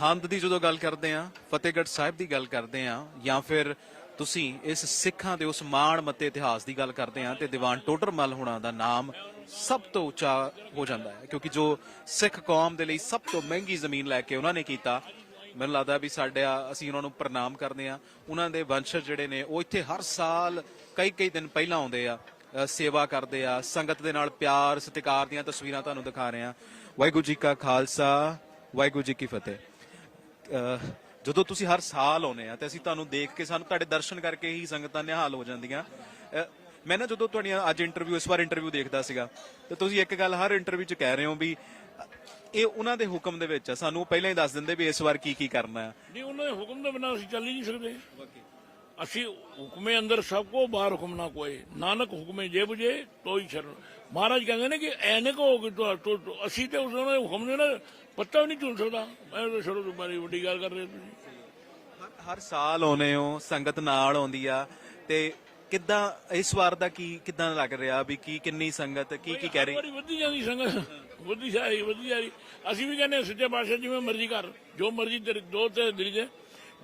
ਹੰਦ ਦੀ ਜਦੋਂ ਗੱਲ ਕਰਦੇ ਆ ਫਤਿਹਗੜ੍ਹ ਸਾਹਿਬ ਦੀ ਗੱਲ ਕਰਦੇ ਆ ਜਾਂ ਫਿਰ ਤੁਸੀਂ ਇਸ ਸਿੱਖਾਂ ਦੇ ਉਸ ਮਾਣ ਮੱਤੇ ਇਤਿਹਾਸ ਦੀ ਗੱਲ ਕਰਦੇ ਆ ਤੇ ਦੀਵਾਨ ਟੋਡਰਮਲ ਹੋਣਾ ਦਾ ਨਾਮ ਸਭ ਤੋਂ ਉੱਚਾ ਹੋ ਜਾਂਦਾ ਹੈ, ਕਿਉਂਕਿ ਜੋ ਸਿੱਖ ਕੌਮ ਦੇ ਲਈ ਸਭ ਤੋਂ ਮਹਿੰਗੀ ਜ਼ਮੀਨ ਲੈ ਕੇ ਉਹਨਾਂ ਨੇ ਕੀਤਾ, ਮੈਨੂੰ ਲੱਗਦਾ ਵੀ ਸਾਡਾ ਅਸੀਂ ਉਹਨਾਂ ਨੂੰ ਪ੍ਰਣਾਮ ਕਰਦੇ ਆ ਉਹਨਾਂ ਦੇ ਵੰਸ਼ਜ ਜਿਹੜੇ ਨੇ, ਉਹ ਇੱਥੇ ਹਰ ਸਾਲ ਕਈ ਕਈ ਦਿਨ ਪਹਿਲਾਂ ਆਉਂਦੇ ਆ ਸੇਵਾ ਕਰਦੇ ਆ, ਸੰਗਤ ਦੇ ਨਾਲ ਪਿਆਰ, ਸਤਿਕਾਰ ਦੀਆਂ ਤਸਵੀਰਾਂ ਤੁਹਾਨੂੰ ਦਿਖਾ ਰਹੇ ਆ ਵਾਹਿਗੁਰੂ ਜੀ ਕਾ ਖਾਲਸਾ, ਵਾਹਿਗੁਰੂ ਜੀ ਕੀ ਫਤਿਹ। ਜਦੋਂ ਤੁਸੀਂ ਹਰ ਸਾਲ ਆਉਨੇ ਆ ਤੇ ਅਸੀਂ ਤੁਹਾਨੂੰ ਦੇਖ ਕੇ ਸਾਨੂੰ ਤੁਹਾਡੇ ਦਰਸ਼ਨ ਕਰਕੇ ਹੀ ਸੰਗਤਾਂ ਨਿਹਾਲ ਹੋ ਜਾਂਦੀਆਂ। ਮੈਂ ਨਾ ਜਦੋਂ ਤੁਹਾਡੀਆਂ ਅੱਜ ਇੰਟਰਵਿਊ ਇਸ ਵਾਰ ਇੰਟਰਵਿਊ ਦੇਖਦਾ ਸੀਗਾ ਤੇ ਤੁਸੀਂ ਇੱਕ ਗੱਲ ਹਰ ਇੰਟਰਵਿਊ 'ਚ ਕਹਿ ਰਹੇ ਹੋ ਵੀ ਇਹ ਉਹਨਾਂ ਦੇ ਹੁਕਮ ਦੇ ਵਿੱਚ ਆ। ਸਾਨੂੰ ਪਹਿਲਾਂ ਹੀ ਦੱਸ ਦਿੰਦੇ ਵੀ ਇਸ ਵਾਰ ਕੀ ਕੀ ਕਰਨਾ ਹੈ ਨਹੀਂ ਉਹਨਾਂ ਦੇ ਹੁਕਮ ਤੋਂ ਬਿਨਾਂ ਅਸੀਂ ਚੱਲ ਹੀ ਨਹੀਂ ਸਕਦੇ। ਅਸੀਂ ਹੁਕਮੇ ਅੰਦਰ ਸਭ ਕੋ ਬਾਹਰ ਹੁਕਮ ਨਾ ਕੋਏ ਨਾਨਕ ਹੁਕਮੇ ਜੇ ਬੁਝੇ ਤੋਈ ਸ਼ਰਨ। ਮਹਾਰਾਜ ਕਹਿੰਦੇ ਨੇ ਕਿ ਐਨੇ ਕੋ ਅਸੀਂ ਤੇ ਉਸ ਦੇ ਹੁਕਮ ਦੇ ਨਾ ਪੱਤਾ ਵੀ ਨਹੀਂ ਚੁਣ ਸਕਦਾ। ਮੈਂ ਤਾਂ ਸ਼ੁਰੂ ਤੋਂ ਬੜੀ ਵੱਡੀ ਗੱਲ ਕਰ ਰਹੇ ਹੋ ਤੁਸੀਂ। ਹਰ- ਸਾਲ ਆਉਨੇ ਹੋ ਸੰਗਤ ਨਾਲ ਆਉਂਦੀ ਆ। ਤੇ ਕਿੱਦਾਂ ਇਸ ਵਾਰ ਦਾ ਕੀ ਕਿੱਦਾਂ ਲੱਗ ਰਿਹਾ ਵੀ ਕੀ ਕਿੰਨੀ ਸੰਗਤ ਕੀ ਕੀ ਕਹਿ ਰਹੀ? ਬੜੀ ਵਧੀ ਜਾਂਦੀ ਸੰਗਤ। ਵਧੀ ਜਾਈ ਵਧੀ ਜਾਈ ਅਸੀਂ ਵੀ ਕਹਿੰਦੇ ਸੱਚੇ ਪਾਤਸ਼ਾਹ ਜਿਵੇਂ ਮਰਜ਼ੀ ਕਰ। ਜੋ ਮਰਜ਼ੀ ਤੇਰੇ ਦੋ ਤੇ ਦਿਲ ਦੇ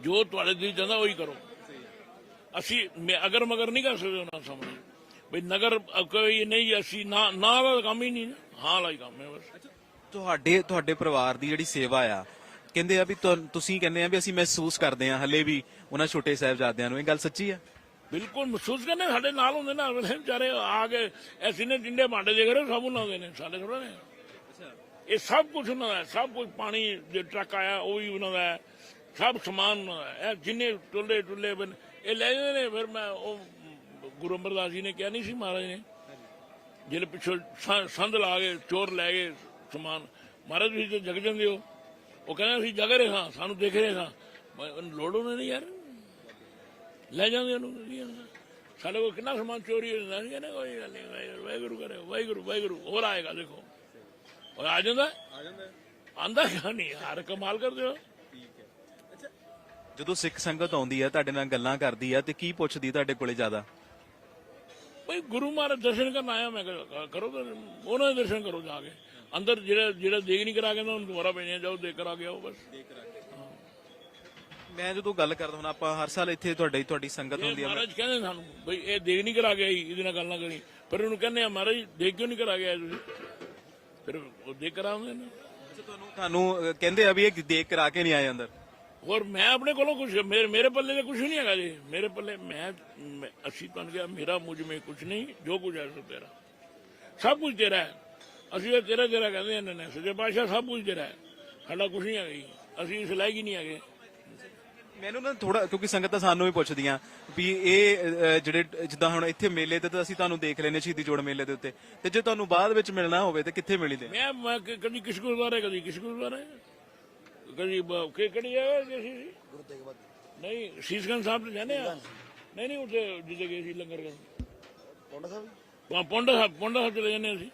ਜੋ ਤੁਹਾਡੇ ਦਿਲ ਜਾਂਦਾ ਉਹੀ ਕਰੋ। ਅਸੀਂ ਮੈਂ ਅਗਰ ਮਗਰ ਨਹੀਂ ਕਰ ਸਕਦੇ ਉਹਨਾਂ ਸਾਹਮਣੇ। ਬਈ ਨਗਰ ਕੋਈ ਨਹੀਂ ਅਸੀਂ ਨਾ ਨਾ ਦਾ ਕੰਮ ਹੀ ਨਹੀਂ ਹਾਂ ਵਾਲਾ ਹੀ ਕੰਮ ਹੈ ਬਸ। ਤੁਹਾਡੇ ਤੁਹਾਡੇ ਪਰਿਵਾਰ ਦੀ ਜਿਹੜੀ ਸੇਵਾ ਆ ਕਹਿੰਦੇ ਆ ਵੀ ਤੁਸੀਂ ਕਹਿੰਦੇ ਆ ਵੀ ਅਸੀਂ ਮਹਿਸੂਸ ਕਰਦੇ ਆ ਹਲੇ ਵੀ ਉਹਨਾਂ ਛੋਟੇ ਸਾਹਿਬਜ਼ਾਦਿਆਂ ਨੂੰ। ਇਹ ਗੱਲ ਸੱਚੀ ਆ? ਬਿਲਕੁਲ ਮਹਿਸੂਸ ਕਰਨੇ ਸਾਡੇ ਨਾਲ ਹੁੰਦੇ ਨਾ ਅਗਲੇ ਵਿਚਾਰੇ ਆ ਕੇ ਐਸੀ ਨੇ ਟਿੰਡੇ ਭਾਂਡੇ ਦੇ ਕਰੇ ਸਭ ਉਹਨਾਂ ਦੇ ਨੇ ਸਾਡੇ ਥੋੜਾ ਨੇ। ਇਹ ਸਭ ਕੁਝ ਉਹਨਾਂ ਦਾ ਸਭ ਕੁਝ ਪਾਣੀ ਜੇ ਟਰੱਕ ਆਇਆ ਉਹ ਵੀ ਉਹਨਾਂ ਦਾ ਹੈ, ਸਭ ਸਮਾਨ ਉਹਨਾਂ ਦਾ ਹੈ। ਇਹ ਜਿੰਨੇ ਟੁੱਲੇ ਟੁੱਲੇ ਬਨ ਇਹ ਲੈ ਜਾਂਦੇ ਨੇ ਫਿਰ ਮੈਂ ਉਹ ਗੁਰੂ ਅਮਰਦਾਸ ਜੀ ਨੇ ਕਿਹਾ ਨਹੀਂ ਸੀ ਮਹਾਰਾਜ ਨੇ। ਜਿਹੜੇ ਪਿੱਛੋਂ ਸੰ- ਸੰਦ ਲਾ ਕੇ ਚੋਰ ਲੈ ਗਏ ਸਮਾਨ। ਮਹਾਰਾਜ ਤੁਸੀਂ ਤੇ ਜਗ ਜਾਂਦੇ ਹੋ। ਉਹ ਕਹਿੰਦੇ ਅਸੀਂ ਜਗ ਰਹੇ ਹਾਂ ਸਾਨੂੰ ਦੇਖ ਰਹੇ ਹਾਂ। ਲੋੜ ਉਹਨੇ ਨਹੀਂ ਯਾਰ। ਲੈ ਜਾਂਦੇ ਉਹਨੂੰ। ਸਾਡੇ ਕੋਲ ਕਿੰਨਾ ਸਮਾਨ ਚੋਰੀ ਹੋ ਜਾਂਦਾ ਸੀ ਕੋਈ ਗੱਲ ਨਹੀਂ ਵਾਹਿਗੁਰੂ ਕਰੇ ਵਾਹਿਗੁਰੂ ਵਾਹਿਗੁਰੂ। ਹੋਰ ਆਏਗਾ ਦੇਖੋ। ਔਰ ਆ ਜਾਂਦਾ? ਆ ਜਾਂਦਾ। ਆਂਦਾ ਕਿਉਂ ਨਹੀਂ? ਯਾਰ ਕਮਾਲ ਕਰਦੇ ਹੋ। ਜਦੋਂ ਸਿੱਖ ਸੰਗਤ ਆਉਂਦੀ ਆ ਤੁਹਾਡੇ ਨਾਲ ਗੱਲਾਂ ਕਰਦੀ ਆ ਤੇ ਕੀ ਪੁੱਛਦੀ ਤੁਹਾਡੇ ਕੋਲੇ ਜ਼ਿਆਦਾ? ਬਈ ਗੁਰੂ ਮਹਾਰਾਜ ਦਰਸ਼ਨ ਕਰਨ ਆਇਆ ਮੈਂ ਕਿਹਾ ਕਰੋ ਤਾਂ ਉਹਨਾਂ ਦੇ ਦਰਸ਼ਨ ਕਰੋ ਜਾ ਕੇ। ਅੰਦਰ ਜਿਹੜਾ ਜਿਹੜਾ ਦੇਖ ਨਹੀਂ ਕਰਾ ਕੇ ਨਾ ਉਹਨੂੰ ਦੁਬਾਰਾ ਭੇਜਿਆ ਜਾਓ ਦੇਖ ਕਰਾ ਕੇ ਆਓ ਬਸ। ਮੈਂ ਜਦੋਂ ਗੱਲ ਕਰਦਾ ਹੁਣ ਆਪਾਂ ਹਰ ਸਾਲ ਇੱਥੇ ਤੁਹਾਡੇ ਤੁਹਾਡੀ ਸੰਗਤ ਹੁੰਦੀ ਆ ਮਹਾਰਾਜ ਕਹਿੰਦੇ ਸਾਨੂੰ ਬਈ ਇਹ ਦੇਖ ਨਹੀਂ ਕਰਾ ਕੇ ਆਈ ਇਹਦੇ ਨਾਲ ਗੱਲ ਨਾ ਕਰੀ। ਪਰ ਉਹਨੂੰ ਕਹਿੰਦੇ ਆ ਮਹਾਰਾਜ ਦੇਖ ਕਿਉਂ ਨਹੀਂ ਕਰਾ ਕੇ ਆਏ ਤੁਸੀਂ? ਫਿਰ ਉਹ ਦੇਖ ਕਰਾਉਂਦੇ ਨੇ। ਤੁਹਾਨੂੰ ਤੁਹਾਨੂੰ ਅਹ, ਕਹਿੰਦੇ ਆ ਵੀ ਇਹ ਦੇਖ ਕਰਾ ਕੇ ਨਹੀਂ ਆਏ ਅੰਦਰ? ਔਰ ਮੈਂ ਆਪਣੇ ਕੋਲੋਂ ਕੁਝ ਮੇਰੇ ਮੇਰੇ ਪੱਲੇ ਤੇ ਕੁਝ ਨਹੀਂ ਹੈਗਾ ਜੀ। ਮੇਰੇ ਪੱਲੇ ਮੈਂ ਮੈਂ- ਅਸੀਂ ਤੁਹਾਨੂੰ ਕਿਹਾ ਮੇਰਾ ਮੁਝ ਮੇ ਕੁਝ ਨਹੀਂ ਜੋ ਕੁਝ ਹੈ ਸੋ ਤੇਰਾ। ਸਭ ਕੁਝ ਤੇਰਾ ਹੈ। ਅਸੀਂ ਤਾਂ ਤੇਰਾ ਤੇਰਾ ਕਹਿੰਦੇ ਨੇ ਨੇ ਸੱਚੇ ਪਾਤਸ਼ਾਹ ਸਭ ਕੁਝ ਤੇਰਾ ਹੈ। ਸਾਡਾ ਕੁਝ ਨਹੀਂ ਹੈਗਾ ਜੀ। ਅਸੀਂ ਇਸ ਲਾਇਕ ਹੀ ਨਹੀਂ ਹੈਗੇ। ਮੈਨੂੰ ਨਾ ਥੋੜਾ ਕਿਉਂਕਿ ਸੰਗਤਾਂ ਸਾਨੂੰ ਵੀ ਪੁੱਛਦੀਆਂ ਵੀ ਇਹ ਅਹ, ਜਿਹੜੇ ਜਿੱਦਾਂ ਹੁਣ ਇੱਥੇ ਮੇਲੇ ਤੇ ਤਾਂ ਅਸੀਂ ਤੁਹਾਨੂੰ ਦੇਖ ਲੈਨੇ ਸ਼ਹੀਦੀ ਜੋੜ ਮੇਲੇ ਦੇ ਉੱਤੇ। ਤੇ ਜੇ ਤੁਹਾਨੂੰ ਬਾਅਦ ਵਿੱਚ ਮਿਲਣਾ ਹੋਵੇ ਤੇ ਕਿੱਥੇ ਮਿਲੀਦੇ ਮੈਂ ਮੈਂ ਕ- ਕਦੀ ਕਿਸ ਗੁਰਦੁਆਰੇ ਕਦੀ ਕਿਸ ਗੁਰਦੁਆਰੇ। ਕਦੀ ਬ- ਕਿ ਕਿਹੜੀ ਜਗ੍ਹਾ ਗਏ ਸੀ ਗੁਰੂ ਨਹੀਂ ਸੀਸਗੰਜ ਸਾਹਿਬ ਤੇ ਜਾਂਦੇ ਆ? ਨਹੀਂ ਨਹੀਂ ਉੱਥੇ ਜਿੱਥੇ ਗਏ ਸੀ ਲੰਗਰ ਕਰਨ। ਪੌਂਡਾ ਸਾਹਿਬ ਪੌਂ- ਪੌਂਡਾ ਸਾਹਿਬ ਪੌਂਡਾ ਸਾਹਿਬ ਚਲੇ ਜਾਂਦੇ ਅਸੀਂ।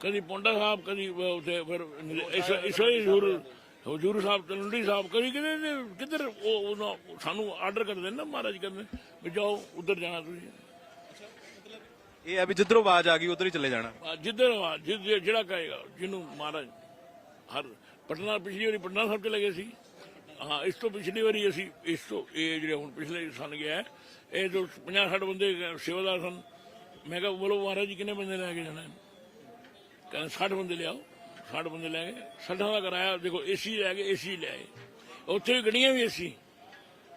ਕਦੀ ਪੌਂਡਾ ਸਾਹਿਬ ਕਦੀ ਅਹ ਉੱਥੇ ਫਿਰ ਇਸ ਇਸ ਹਜ਼ੂਰ ਹਜ਼ੂਰ ਸਾਹਿਬ ਤਲੁੰਡੀ ਸਾਹਿਬ ਕਦੀ ਕਿਤੇ ਕਿੱਧਰ ਉਹ ਉਹਨਾਂ ਸਾਨੂੰ ਆਰਡਰ ਕਰਦੇ ਨੇ ਨਾ ਮਹਾਰਾਜ ਕਹਿੰਦੇ ਵੀ ਜਾਓ ਉਧਰ ਜਾਣਾ ਤੁਸੀਂ। ਇਹ ਆ ਵੀ ਜਿੱਧਰੋਂ ਆਵਾਜ਼ ਆ ਗਈ ਉਧਰ ਹੀ ਚਲੇ ਜਾਣਾ। ਆ ਜਿੱਧਰ ਆ, ਜਿ- ਜਿ- ਜਿਹੜਾ ਕਹੇਗਾ ਜਿਹਨੂੰ ਮਹਾਰਾਜ ਹਰ ਪਟਨਾ ਪਿਛਲੀ ਵਾਰੀ ਪਟਨਾ ਸਾਹਿਬ ਚਲੇ ਗਏ ਸੀ। ਹਾਂ ਇਸ ਤੋਂ ਪਿਛਲੀ ਵਾਰੀ ਅਸੀਂ ਇਸ ਤੋਂ ਇਹ ਜਿਹੜੇ ਹੁਣ ਪਿਛਲੇ ਸਾਲ ਗਿਆ ਇਹ ਜੋ 50 60 ਬੰਦੇ ਸੇਵਾਦਾਰ ਸਨ ਮੈਂ ਕਿਹਾ ਬੋਲੋ ਮਹਾਰਾਜ ਜੀ ਕਿੰਨੇ ਬੰਦੇ ਲੈ ਕੇ ਜਾਣਾ? ਕਹਿੰਦੇ 60 ਬੰਦੇ ਲਿਆਓ 60 ਬੰਦੇ ਲੈ ਗਏ। 60 ਦਾ ਕਰਾਇਆ ਦੇਖੋ ਏਸੀ ਲੈ ਗਏ ਏਸੀ ਲੈ ਆਏ ਉੱਥੇ ਵੀ ਗੱਡੀਆਂ ਵੀ ਏਸੀ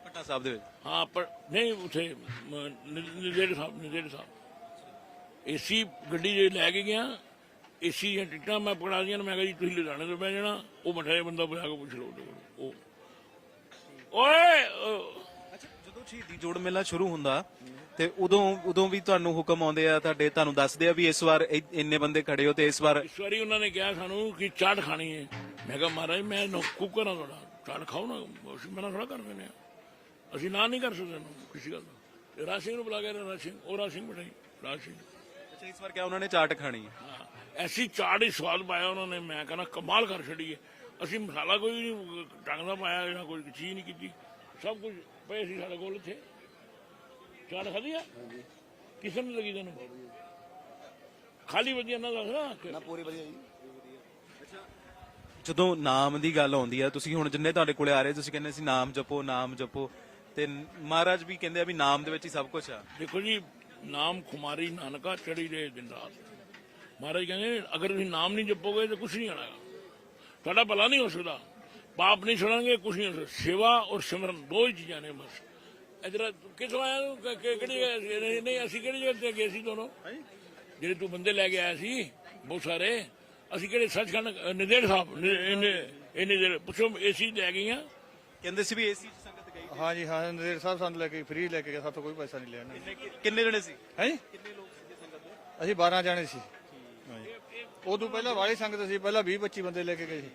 ਪਟਨਾ ਸਾਹਿਬ ਦੇ ਵਿੱਚ? ਹਾਂ ਪਰ ਨਹੀਂ ਉਥੇ ਨਿਰਦੇਸ਼ ਸਾਹਿਬ ਨਿਰਦੇਸ਼ ਸਾਹਿਬ। ਏਸੀ ਗੱਡੀ ਜੇ ਲੈ ਕੇ ਗਿਆ ਏਸੀ ਦੀਆਂ ਟਿਕਟਾਂ ਮੈਂ ਪਕੜਾ ਦੀਆਂ ਮੈਂ ਕਿਹਾ ਜੀ ਤੁਸੀਂ ਲੁਧਿਆਣੇ ਤੋਂ ਬਹਿ ਜਾਣਾ ਉਹ ਮਠਾਏ ਬੰਦਾ ਬੁਲਾ ਕੇ ਪੁੱਛ ਲਓ ਉਹਦੇ ਕੋਲ। ਉਹ ਓਏ ਉਹ- ਅੱਛਾ ਜਦੋਂ ਸ਼ਹੀਦੀ ਜੋੜ ਮੇਲਾ ਸ਼ੁਰੂ ਹੁੰਦਾ ਤੇ ਉਦੋਂ ਉਦੋਂ ਵੀ ਤੁਹਾਨੂੰ ਹੁਕਮ ਆਉਂਦੇ ਆ ਤੁਹਾਡੇ ਤੁਹਾਨੂੰ ਦੱਸਦੇ ਆ ਵੀ ਇਸ ਵਾਰ ਇ- ਇੰਨੇ ਬੰਦੇ ਖੜੇ ਹੋ ਤੇ ਇਸ ਵਾਰ ਇਸ ਵਾਰੀ ਉਹਨਾਂ ਨੇ ਕਿਹਾ ਸਾਨੂੰ ਕਿ ਚਾਟ ਖਾਣੀ ਹੈ। ਮੈਂ ਕਿਹਾ ਮਹਾਰਾਜ ਮੈਂ ਨੌਕੂ ਕਰਾਂ ਤੁਹਾਡਾ ਚਾਟ ਖਾਓ ਨਾ ਅਸੀਂ ਮਨਾ ਥੋੜਾ ਕਰ ਦਿੰਦੇ ਆ ਅਸੀਂ ਨਾ ਨਹੀਂ ਕਰ ਸਕਦੇ ਇਹਨੂੰ ਕਿਸੇ ਗੱਲ ਦਾ। ਤੇ ਰਾਜ ਸਿੰਘ ਨੂੰ ਬੁਲਾ ਕੇ ਰਾਜ ਸਿੰਘ ਉਹ ਰਾਜ ਸਿੰਘ ਬਿਠਾਈ ਰਾਜ ਸਿੰਘ। ਅੱਛਾ ਇਸ ਵਾਰ ਕਿਹਾ ਉਹਨਾਂ ਨੇ ਚਾਟ ਖਾਣੀ ਹੈ? ਐਸੀ ਚਾੜ ਹੀ ਸਵਾਦ ਪਾਇਆ ਉਹਨਾਂ ਨੇ। ਮੈਂ ਕਹਿੰਦਾ ਕਮਾਲ ਕਰ ਛੱਡੀ ਹੈ। ਅਸੀਂ ਮਸਾਲਾ ਕੋਈ ਨਹੀਂ ਢੰਗ ਦਾ ਪਾਇਆ ਜਾਂ ਕੋਈ ਚੀਜ਼ ਨਹੀਂ ਕੀਤੀ। ਸਭ ਕੁਝ ਪਏ ਸੀ ਸਾਡੇ ਕੋਲ ਇੱਥੇ। ਚਾੜ ਖਾਧੀ ਆ? ਕਿਸੇ ਨੂੰ ਲੱਗੀ ਤੈਨੂੰ? ਖਾਲੀ ਵਧੀਆ ਨਾ ਦੱਸ ਨਾ ਪੂਰੀ ਵਧੀਆ ਜੀ। ਜਦੋਂ ਨਾਮ ਦੀ ਗੱਲ ਆਉਂਦੀ ਹੈ ਤੁਸੀਂ ਹੁਣ ਜਿੰਨੇ ਤੁਹਾਡੇ ਕੋਲੇ ਆ ਰਹੇ ਤੁਸੀਂ ਕਹਿੰਦੇ ਸੀ ਨਾਮ ਜਪੋ ਨਾਮ ਜਪੋ। ਤੇ ਮਹਾਰਾਜ ਵੀ ਕਹਿੰਦੇ ਆ ਵੀ ਨਾਮ ਦੇ ਵਿੱਚ ਹੀ ਸਭ ਕੁਝ ਆ। ਦੇਖੋ ਜੀ ਨਾਮ ਖੁਮਾਰੀ ਨਾਨਕਾ ਚੜੀ ਰਹੇ ਦਿਨ ਰਾਤ। ਮਹਾਰਾਜ ਕਹਿੰਦੇ ਅਗਰ ਤੁਸੀਂ ਨਾਮ ਨਹੀਂ ਜਪੋਗੇ ਤਾਂ ਕੁਝ ਨਹੀਂ ਆਣਾ ਤੁਹਾਡਾ ਭਲਾ ਨਹੀਂ ਹੋ ਸਕਦਾ। ਪਾਪ ਨਹੀਂ ਛੁਡਾਂਗੇ ਕੁਝ ਨਹੀਂ ਹੋ ਸਕਦਾ। ਸੇਵਾ ਔਰ ਸਿਮਰਨ ਦੋ ਹੀ ਚੀਜ਼ਾਂ ਨੇ ਬਸ। ਇਧਰ ਕਿਥੋਂ ਆਇਆ ਕਿਹੜੀ ਨਹੀਂ- ਅਸੀਂ ਕਿਹੜੀ ਜਗ੍ਹਾ ਤੇ ਗਏ ਸੀ ਦੋਨੋਂ? ਜਿਹੜੇ ਤੂੰ ਬੰਦੇ ਲੈ ਕੇ ਆਇਆ ਸੀ ਬਹੁਤ ਸਾਰੇ ਅਸੀਂ ਕਿਹੜੇ ਸੱਚਖੰਡ ਅ, ਨਿਦੇੜ ਸਾਹਿਬ ਨਿ- ਇਹਨੇ ਇਹਨੇ ਪੁੱਛੋ ਏਸੀ ਲੈ ਗਈਆਂ। ਕਹਿੰਦੇ ਸੀ ਵੀ ਏਸੀ ਗਈ ਹਾਂ ਜੀ ਹਾਂ ਨਰੇਰ ਸਾਹਿਬ ਸਾਨੂੰ ਲੈ ਕੇ ਫ੍ਰੀ ਲੈ ਕੇ ਗਿਆ ਸਾਥੋਂ ਕੋਈ ਪੈਸਾ ਨਹੀਂ ਲਿਆ ਇਹਨਾਂ ਨੇ। ਕਿੰਨੇ ਜਣੇ ਸੀ? ਹੈ? ਅਸੀਂ 12 ਜਾਣੇ ਸੀ। ਉਦੋਂ ਪਹਿਲਾਂ ਵਾਲੀ ਸੰਗਤ ਸੀ ਪਹਿਲਾਂ 20 25 ਬੰਦੇ ਲੈ ਕੇ ਗਏ ਸੀ।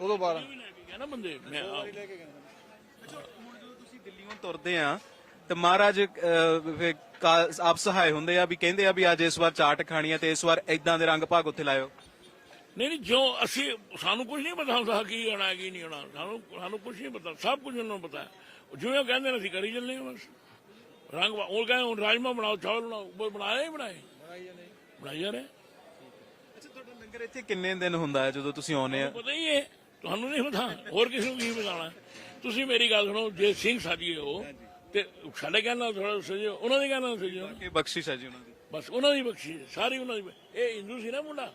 ਉਦੋਂ 12 ਵੀ ਲੈ ਕੇ ਗਿਆ ਨਾ ਬੰਦੇ। ਮੈਂ ਆ- ਹੁਣ ਜਦੋਂ ਤੁਸੀਂ ਦਿੱਲੀੋਂ ਤੁਰਦੇ ਆ ਤੇ ਮਹਾਰਾਜ ਆਪ ਸਹਾਇ ਹੁੰਦੇ ਆ ਵੀ ਕਹਿੰਦੇ ਆ ਵੀ ਅੱਜ ਇਸ ਵਾਰ ਚਾਟ ਖਾਣੀ ਆ ਤੇ ਇਸ ਵਾਰ ਇਦਾਂ ਦੇ ਰੰਗ ਭਾਗ ਉੱਥੇ ਲਾਇਓ। ਨਹੀਂ ਨਹੀਂ ਜੋ ਅਸੀਂ ਸਾਨੂੰ ਕੁਝ ਨਹੀਂ ਪਤਾ ਹੁੰਦਾ ਕੀ ਹੋਣਾ ਕੀ ਨਹੀਂ ਹੋਣਾ ਸਾਨੂੰ ਸਾਨੂੰ ਕੁਝ ਨਹੀਂ ਪਤਾ ਸਭ ਕੁਝ ਉਹਨਾਂ ਨੂੰ ਪਤਾ ਜਿਵੇਂ ਉਹ ਕਹਿੰਦੇ ਨੇ ਅਸੀਂ ਕਰੀ ਚੱਲੇ ਹਾਂ ਬਸ। ਰੰਗ ਉਹ ਕਹਿੰਦੇ ਹੁਣ ਰਾਜਮਾ ਬਣਾਓ ਚਾਵਲ ਬਣਾਓ ਬਣਾਏ ਹੀ ਬਣਾਏ? ਬਣਾਈ ਜਾ ਰਹੇ ਅੱਛਾ ਤੁਹਾਡਾ ਲੰਗਰ ਇੱਥੇ ਕਿੰਨੇ ਦਿਨ ਹੁੰਦਾ ਹੈ ਜਦੋਂ ਤੁਸੀਂ ਆਉਨੇ ਆ? ਪਤਾ ਹੀ ਹੈ ਤੁਹਾਨੂੰ ਨਹੀਂ ਪਤਾ ਹੋਰ ਕਿਸੇ ਨੂੰ ਕੀ ਬਤਾਉਣਾ ਤੁਸੀਂ ਮੇਰੀ ਗੱਲ ਸੁਣੋ ਜੇ ਸਿੰਘ ਸਾਜੀਏ ਹੋ ਤੇ ਸਾਡੇ ਕਹਿਣਾ ਥੋੜਾ ਸਜੋ ਉਹਨਾਂ ਦੇ ਕਹਿਣਾ ਸਜੋ ਕਿ ਬਖਸ਼ਿਸ਼ ਹੈ ਜੀ ਉਹਨਾਂ ਦੀ। ਬਸ ਉਹਨਾਂ ਦੀ ਬਖਸ਼ੀ ਹੈ, ਸਾਰੀ ਉਹਨਾਂ ਦੀ ਇਹ ਹਿੰਦੂ ਸੀ ਨਾ ਮੁੰਡਾ?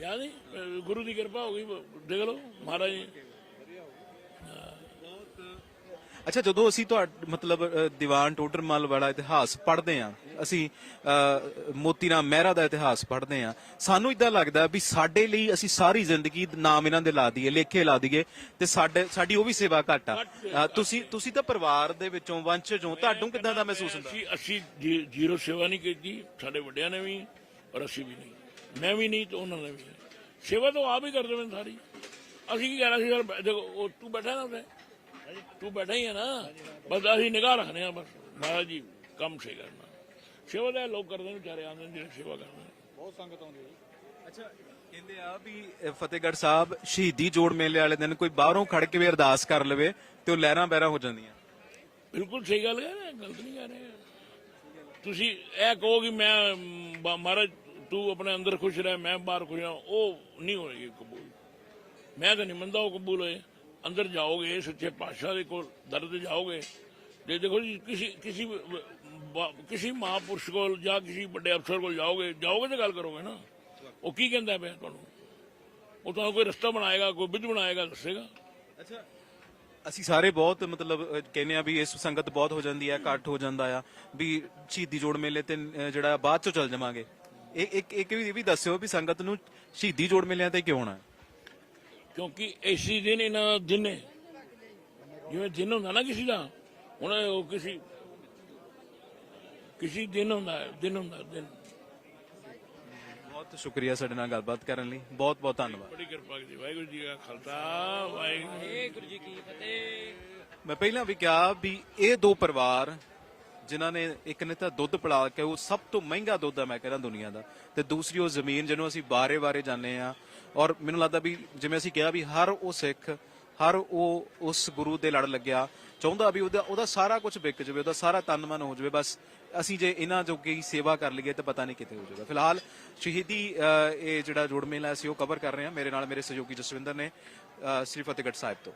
ਯਾਦ ਨਹੀਂ ਗੁਰੂ ਦੀ ਕਿਰਪਾ ਹੋ ਗਈ ਦੇਖ ਲਓ ਮਹਾਰਾਜ ਜੀ। ਅੱਛਾ ਜਦੋਂ ਅਸੀਂ ਤੁਹਾਡਾ ਮਤਲਬ ਦੀਵਾਨ ਟੋਡਰਮਲ ਵਾਲਾ ਇਤਿਹਾਸ ਪੜ੍ਹਦੇ ਆ ਅਸੀਂ ਮੋਤੀ ਰਾਮ ਮਹਿਰਾ ਦਾ ਇਤਿਹਾਸ ਪੜ੍ਹਦੇ ਆ ਸਾਨੂੰ ਇਦਾਂ ਲੱਗਦਾ ਵੀ ਸਾਡੇ ਲਈ ਅਸੀਂ ਸਾਰੀ ਜ਼ਿੰਦਗੀ ਨਾਮ ਇਹਨਾਂ ਦੇ ਲਾ ਦਈਏ ਲੇਖੇ ਲਾ ਦਈਏ ਤੇ ਸਾਡੇ ਸਾਡੀ ਉਹ ਵੀ ਸੇਵਾ ਘੱਟ ਆ। ਤੁਸੀਂ ਤੁਸੀਂ ਤਾਂ ਪਰਿਵਾਰ ਦੇ ਵਿੱਚੋਂ ਵੰਸ਼ਜ ਤੁਹਾਨੂੰ ਕਿਦਾਂ ਦਾ ਮਹਿਸੂਸ ਹੁੰਦਾ? ਅਸੀਂ ਅਸੀਂ ਜ਼ੀਰੋ ਸੇਵਾ ਨਹੀਂ ਕੀਤੀ ਸਾਡੇ ਵੱਡਿਆਂ ਨੇ ਵੀ ਔਰ ਅਸੀਂ ਵੀ ਨਹੀਂ। ਮੈਂ ਵੀ ਨਹੀਂ ਤੇ ਉਹਨਾਂ ਨੇ ਵੀ ਨਹੀਂ। ਸੇਵਾ ਤਾਂ ਉਹ ਆਪ ਹੀ ਕਰਦੇ ਸਾਰੀ। ਅਸੀਂ ਕੀ ਕਹਿਣਾ ਸੀ ਯਾਰ ਬੈ- ਦੇਖੋ ਉਹ ਤੂੰ ਬੈਠਾ ਨਾ ਉੱਥੇ। ਤੂੰ ਬੈਠਾ ਹੀ ਹੈ ਨਾ। ਬਸ ਅਸੀਂ ਨਿਗਾਹ ਰੱਖਦੇ ਆ ਬਸ। ਮਹਾਰਾਜ ਜੀ ਕੰਮ ਸੇ ਕਰਨਾ ਸੇਵਾ ਇਹ ਲੋਕ ਕਰਦੇ ਨੇ ਵਿਚਾਰੇ ਆਉਂਦੇ ਨੇ ਜਿਹੜੇ ਸੇਵਾ ਕਰਦੇ ਨੇ। ਬਹੁਤ ਸੰਗਤ ਆਉਂਦੀ ਹੈ ਅੱਛਾ ਕਹਿੰਦੇ ਆ ਵੀ ਅ, ਫਤਿਹਗੜ੍ਹ ਸਾਹਿਬ ਸ਼ਹੀਦੀ ਜੋੜ ਮੇਲੇ ਵਾਲੇ ਦਿਨ ਕੋਈ ਬਾਹਰੋਂ ਖੜ ਕੇ ਵੀ ਅਰਦਾਸ ਕਰ ਲਵੇ ਤੇ ਉਹ ਲਹਿਰਾਂ ਬਹਿਰਾਂ ਹੋ ਜਾਂਦੀਆਂ। ਬਿਲਕੁਲ ਸਹੀ ਗੱਲ ਹੈ ਗਲਤ ਨਹੀਂ ਕਰ ਰਹੇ। ਤੁਸੀਂ ਇਹ ਕਹੋ ਕਿ ਮੈਂ ਮ, ਬ- ਮਹਾਰਾਜ ਤੂੰ ਆਪਣੇ ਅੰਦਰ ਖੁਸ਼ ਰਹਿ ਮੈਂ ਬਾਹਰ ਖੁਸ਼ ਰਹਾਂ ਉਹ ਨਹੀਂ ਹੋਏਗੀ ਕਬੂਲ। ਮੈਂ ਤਾਂ ਨਹੀਂ ਮੰਨਦਾ ਉਹ ਕਬੂਲ ਹੋਏ। ਅੰਦਰ ਜਾਓਗੇ ਸੱਚੇ ਪਾਤਸ਼ਾਹ ਦੇ ਕੋਲ ਦਰ ਤੇ ਜਾਓਗੇ। ਤੇ ਦੇਖੋ ਜੀ ਕਿਸੇ ਕਿਸੇ ਕਿਸੇ ਮਹਾਪੁਰਸ਼ ਕੋਲ ਜਾਂ ਕਿਸੇ ਵੱਡੇ ਅਫਸਰ ਕੋਲ ਜਾਓਗੇ ਜਾਓਗੇ ਤਾਂ ਗੱਲ ਕਰੋਗੇ ਨਾ। ਉਹ ਕੀ ਕਹਿੰਦਾ ਪਿਆ ਤੁਹਾਨੂੰ? ਉਹ ਤੁਹਾਨੂੰ ਕੋਈ ਰਸਤਾ ਬਣਾਏਗਾ ਕੋਈ ਵਿਧ ਬਣਾਏਗਾ ਦੱਸੇਗਾ? ਅੱਛਾ ਅਸੀਂ ਸਾਰੇ ਬਹੁਤ ਮਤਲਬ ਕਹਿੰਦੇ ਆ ਵੀ ਇਸ ਸੰਗਤ ਬਹੁਤ ਹੋ ਜਾਂਦੀ ਹੈ ਇਕੱਠ ਹੋ ਜਾਂਦਾ ਆ ਵੀ ਸ਼ਹੀਦੀ ਜੋੜ ਮੇਲੇ ਤੇ ਅਹ, ਜਿਹੜਾ ਬਾਅਦ ਚੋਂ ਚੱਲ ਜਾਵਾਂਗੇ। ਇੱਕ ਇੱਕ ਵੀ ਇਹ ਵੀ ਦੱਸਿਓ ਵੀ ਸੰਗਤ ਨੂੰ ਸ਼ਹੀਦੀ ਜੋੜ ਮੇਲਿਆਂ ਤੇ ਕਿਉਂ ਆਉਣਾ? ਕਿਉਂਕਿ ਇਸੀ ਦਿਨ ਇਹਨਾਂ ਦਾ ਦਿਨ ਹੈ। ਜਿਵੇਂ ਦਿਨ ਹੁੰਦਾ ਨਾ ਕਿਸੇ ਦਾ ਹੁਣ ਉਹ ਕਿਸੇ ਕਿਸੇ ਦਿਨ ਹੁੰਦਾ ਹੈ ਦਿਨ ਹੁੰਦਾ ਦਿਨ। ਬਹੁਤ ਸ਼ੁਕਰੀਆ ਸਾਡੇ ਨਾਲ ਗੱਲਬਾਤ ਕਰਨ ਲਈ। ਬਹੁਤ ਬਹੁਤ ਧੰਨਵਾਦ। ਬੜੀ ਕਿਰਪਾ ਕੀਤੀ। ਵਾਹਿਗੁਰੂ ਜੀ ਕਾ ਖਾਲਸਾ ਵਾਹਿਗੁਰੂ ਜੀ ਕੀ ਫਤਿਹ। ਮੈਂ ਪਹਿਲਾਂ ਵੀ ਕਿਹਾ ਵੀ ਇਹ ਦੋ ਪਰਿਵਾਰ ਜਿਨ੍ਹਾਂ ਨੇ ਇੱਕ ਨੇ ਤਾਂ ਦੁੱਧ ਪਿਲਾ ਕੇ ਉਹ ਸਭ ਤੋਂ ਮਹਿੰਗਾ ਦੁੱਧ ਆ ਮੈਂ ਕਹਿੰਦਾ ਦੁਨੀਆ ਦਾ। ਤੇ ਦੂਸਰੀ ਉਹ ਜ਼ਮੀਨ ਜਿਹਨੂੰ ਅਸੀਂ ਬਾਰੇ-ਬਾਰੇ ਜਾਂਦੇ ਆ ਔਰ ਮੈਨੂੰ ਲੱਗਦਾ ਵੀ ਜਿਵੇਂ ਅਸੀਂ ਕਿਹਾ ਵੀ ਹਰ ਉਹ ਸਿੱਖ ਹਰ ਉਹ ਉਸ ਗੁਰੂ ਦੇ ਲੜ ਲੱਗਿਆ। ਚਾਹੁੰਦਾ ਵੀ ਉਹਦਾ ਉਹਦਾ ਸਾਰਾ ਕੁਝ ਵਿਕ ਜਾਵੇ ਉਹਦਾ ਸਾਰਾ ਤਨ ਮਨ ਹੋ ਜਾਵੇ। ਬਸ ਅਸੀਂ ਜੇ ਇਹਨਾਂ ਜੋਗੇ ਹੀ ਸੇਵਾ ਕਰ ਲਈਏ ਤਾਂ ਪਤਾ ਨਹੀਂ ਕਿਤੇ ਹੋ ਜਾਊਗਾ। ਫਿਲਹਾਲ ਸ਼ਹੀਦੀ ਅਹ, ਇਹ ਜਿਹੜਾ ਜੋੜ ਮੇਲਾ ਅਸੀਂ ਉਹ ਕਵਰ ਕਰ ਰਹੇ ਹਾਂ। ਮੇਰੇ ਨਾਲ ਮੇਰੇ ਸਹਿਯੋਗੀ ਜਸਵਿੰਦਰ ਨੇ ਸ੍ਰੀ ਫਤਿਹਗੜ੍ਹ ਸਾਹਿਬ ਤੋਂ।